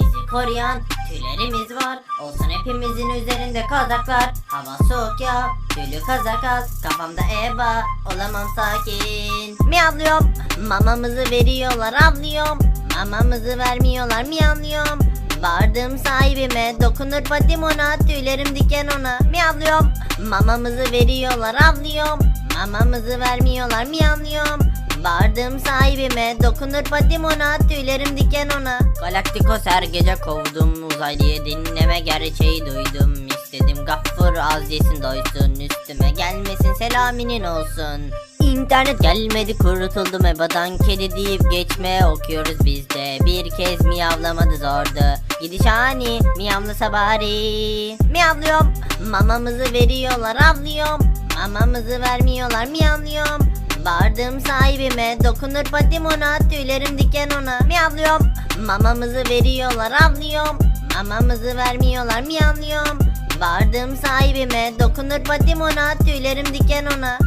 Bizi koruyan tüylerimiz var. Olsun hepimizin üzerinde kazaklar. Hava soğuk ya. Tüylü kazak az. Kafamda eba. Olamam sakin. Miyavlıyorum. Mamamızı veriyorlar avlıyorum. Mamamızı vermiyorlar miyavlıyorum. Vardım sahibime dokunur patim ona tüylerim diken ona miyavlıyorum Mamamızı veriyorlar avlıyorum Mamamızı vermiyorlar miyavlıyorum Vardım sahibime dokunur patim ona tüylerim diken ona. Galaktikos her gece kovdum uzaylıyı dinleme gerçeği duydum. İstedim gaffur az yesin doysun üstüme gelmesin selaminin olsun. İnternet gelmedi kurutuldum ebadan. Kedi deyip geçme okuyoruz biz de. Bir kez miyavlamadı zordu. Gidiş ani miyavlasa bari Miyavlıyorum mamamızı veriyorlar avlıyorum. Mamamızı vermiyorlar miyavlıyorum Vardım sahibime dokunur patim ona tüylerim diken ona. Miyavlıyorum mamamızı veriyorlar avlıyorum. Mamamızı vermiyorlar miyavlıyorum. Vardım sahibime dokunur patim ona tüylerim diken ona